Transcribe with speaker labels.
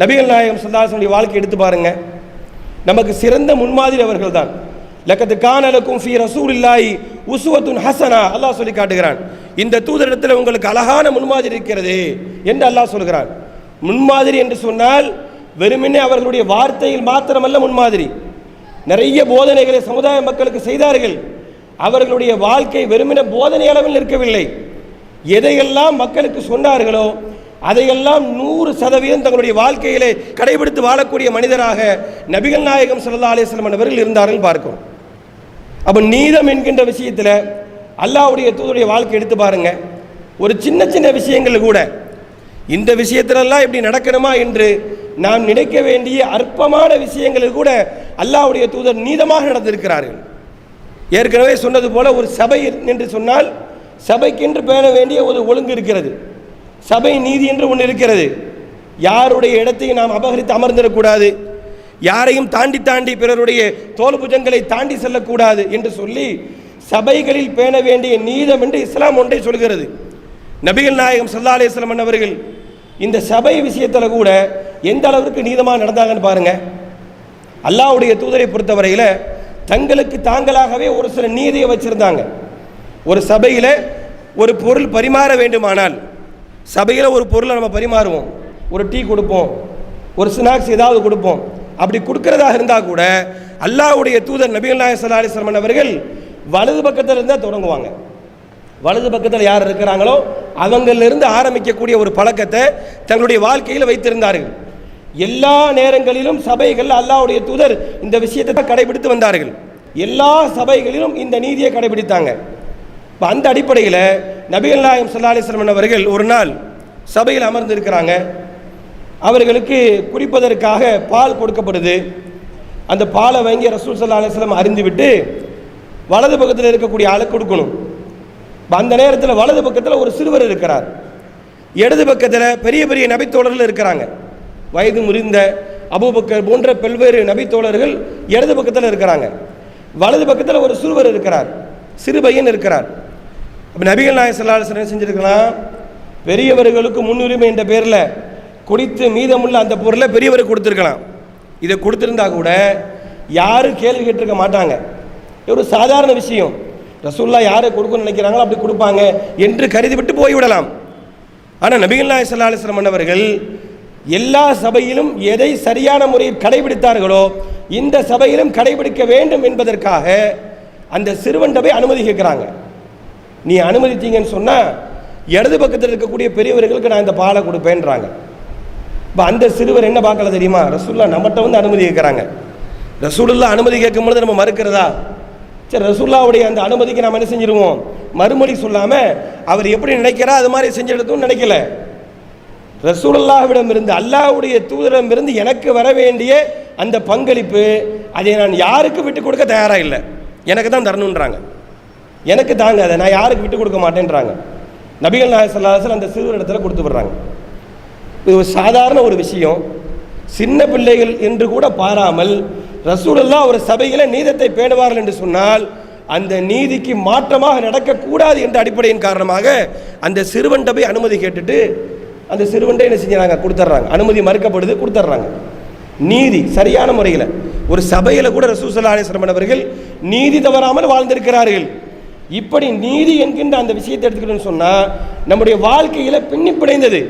Speaker 1: நபிகள் நாயகம் சந்தாசனுடைய வாழ்க்கை எடுத்து பாருங்க. நமக்கு சிறந்த முன்மாதிரி அவர்கள் தான் லக்கத்து கானலுக்கும் ஃபி இல்லாய் உசுவத்துன் ஹசனா. அல்லாஹ் சொல்லி காட்டுகிறான். இந்த தூதரிடத்தில் உங்களுக்கு அழகான முன்மாதிரி இருக்கிறது என்று அல்லாஹ் சொல்கிறான். முன்மாதிரி என்று சொன்னால் வெறுமனே அவர்களுடைய வார்த்தையில் மாத்திரமல்ல முன்மாதிரி. நிறைய போதனைகளை சமுதாய மக்களுக்கு செய்தார்கள். அவர்களுடைய வாழ்க்கை வெறுமன போதனை அளவில் இருக்கவில்லை எதையெல்லாம் மக்களுக்கு சொன்னார்களோ அதையெல்லாம் நூறு சதவீதம் தங்களுடைய வாழ்க்கையிலே கடைபிடித்து வாழக்கூடிய மனிதராக நபிகள் நாயகம் சல்லா அலைஹி அவர்கள் இருந்தார்கள் பார்க்கிறோம் அப்போ நீதம் என்கின்ற விஷயத்தில் அல்லாவுடைய தூதருடைய வாழ்க்கை எடுத்து பாருங்க. ஒரு சின்ன சின்ன விஷயங்கள் கூட இந்த விஷயத்திலெல்லாம் இப்படி நடக்கணுமா என்று நாம் நினைக்க வேண்டிய அற்பமான விஷயங்களில் கூட அல்லாவுடைய தூதர் நீதமாக நடந்திருக்கிறார்கள். ஏற்கனவே சொன்னது போல ஒரு சபை என்று சொன்னால் சபைக்கென்று பேண வேண்டிய ஒரு ஒழுங்கு இருக்கிறது. சபை நீதி என்று ஒன்று இருக்கிறது. யாருடைய இடத்தையும் நாம் அபகரித்து அமர்ந்திடக்கூடாது. யாரையும் தாண்டி தாண்டி பிறருடைய தோல் புஜங்களை தாண்டி செல்லக்கூடாது என்று சொல்லி சபைகளில் பேண வேண்டிய நீதம் என்று இஸ்லாம் ஒன்றை சொல்கிறது. நபிகள் நாயகம் சல்லா அலிஸ்லாம் அவர்கள் இந்த சபை விஷயத்தில் கூட எந்த அளவிற்கு நீதமாக நடந்தாங்கன்னு பாருங்க. அல்லாவுடைய தூதரை பொறுத்தவரையில் தங்களுக்கு தாங்களாகவே ஒரு சில நீதியை வச்சுருந்தாங்க. ஒரு சபையில் ஒரு பொருள் பரிமாற வேண்டுமானால் சபையில் ஒரு பொருளை நம்ம பரிமாறுவோம். ஒரு டீ கொடுப்போம். ஒரு ஸ்நாக்ஸ் ஏதாவது கொடுப்போம். அப்படி கொடுக்கறதாக இருந்தால் கூட அல்லாவுடைய தூதர் நபிகள் நாயக் ஸல்லல்லாஹு அலைஹி அவர்கள் வலது பக்கத்தில் இருந்தால் தொடங்குவாங்க. வலது பக்கத்தில் யார் இருக்கிறாங்களோ அவங்களிலிருந்து ஆரம்பிக்கக்கூடிய ஒரு பழக்கத்தை தங்களுடைய வாழ்க்கையில் வைத்திருந்தார்கள். எல்லா நேரங்களிலும் சபைகள் அல்லாவுடைய தூதர் இந்த விஷயத்தை கடைபிடித்து வந்தார்கள். எல்லா சபைகளிலும் இந்த நீதியை கடைபிடித்தாங்க. இப்போ அந்த அடிப்படையில் நபிகள் நாயகம் சல்லா அலிஸ்லமன் அவர்கள் ஒரு நாள் சபையில் அமர்ந்திருக்கிறாங்க. அவர்களுக்கு குடிப்பதற்காக பால் கொடுக்கப்படுது. அந்த பாலை வாங்கி ரசூல் சல்லா அலைஹி அறிந்துவிட்டு வலது பக்கத்தில் இருக்கக்கூடிய ஆளை கொடுக்கணும். அந்த நேரத்தில் வலது பக்கத்தில் ஒரு சிறுவர் இருக்கிறார். இடது பக்கத்தில் பெரிய பெரிய நபித்தோழர்கள் இருக்கிறாங்க. வயது முறிந்த அபூபக்கர் போன்ற பல்வேறு நபித்தோழர்கள் இடது பக்கத்தில் இருக்கிறாங்க. வலது பக்கத்தில் ஒரு சிறுவர் இருக்கிறார். சிறு பையன் இருக்கிறார். அப்போ நபிகள் நாயகம் ஸல்லல்லாஹு அலைஹி செஞ்சுருக்கலாம்? பெரியவர்களுக்கு முன்னுரிமை என்ற பேரில் குடித்து மீதமுள்ள அந்த பொருளை பெரியவருக்கு கொடுத்துருக்கலாம். இதை கொடுத்துருந்தா கூட யாரும் கேள்வி கேட்டிருக்க மாட்டாங்க. இது ஒரு சாதாரண விஷயம். ரசூல்லா யாரை கொடுக்கணும்னு நினைக்கிறாங்களோ அப்படி கொடுப்பாங்க என்று கருதி விட்டு போய்விடலாம். ஆனால் நபிகள் நாயகம் ஸல்லல்லாஹு அலைஹி மன்னவர்கள் எல்லா சபையிலும் எதை சரியான முறையில் கடைபிடித்தார்களோ இந்த சபையிலும் கடைபிடிக்க வேண்டும் என்பதற்காக அந்த சிறுவண்டவை அனுமதி கேட்குறாங்க. நீ அனுமதித்தீங்கன்னு சொன்னால் இடது பக்கத்தில் இருக்கக்கூடிய பெரியவர்களுக்கு நான் இந்த பாலை கொடுப்பேன்றாங்க. இப்போ அந்த சிறுவர் என்ன பார்க்கல தெரியுமா? ரசூல்லா நம்மகிட்ட வந்து அனுமதி கேட்குறாங்க. ரசூலுல்லா அனுமதி கேட்கும்பொழுது நம்ம மறுக்கிறதா? சரி ரசூல்லாவுடைய அந்த அனுமதிக்கு நாம் என்ன செஞ்சிருவோம்? மறுமொழி சொல்லாமல் அவர் எப்படி நினைக்கிறா அது மாதிரி செஞ்சிடத்தும் நினைக்கல. ரசூலுல்லாஹ்விடம் இருந்து அல்லாஹ்வுடைய தூதரிடம் இருந்து எனக்கு வர வேண்டிய அந்த பங்களிப்பு அதை நான் யாருக்கு விட்டு கொடுக்க தயாராக இல்லை. எனக்கு தான் தரணுன்றாங்க எனக்கு தாங்க அதை நான் யாருக்கு விட்டு கொடுக்க மாட்டேன்றாங்க. நபிகள் நாயசல்லாசல் அந்த சிறு இடத்துல கொடுத்து விடுறாங்க. இது ஒரு சாதாரண ஒரு விஷயம். சின்ன பிள்ளைகள் என்று கூட பாராமல் ரசூலல்லா ஒரு சபையில் நீதத்தை பேணுவார்கள் என்று சொன்னால் அந்த நீதிக்கு மாற்றமாக நடக்கக்கூடாது என்ற அடிப்படையின் காரணமாக அந்த சிறுவன்ட்ட போய் அனுமதி கேட்டுட்டு அந்த சிறுவன்ட்டை என்ன செஞ்சாங்க கொடுத்துட்றாங்க. அனுமதி மறுக்கப்படுது கொடுத்துட்றாங்க. நீதி சரியான முறையில். ஒரு சபையில் கூட ரசூசல்லா அலிஸ்லமன் அவர்கள் நீதி தவறாமல் வாழ்ந்திருக்கிறார்கள். இப்படி நீதி என்கின்ற அந்த விஷயத்தை எடுத்துக்கிட்டோம்னு சொன்னால் நம்முடைய வாழ்க்கையில் பின்னி பிணைந்தது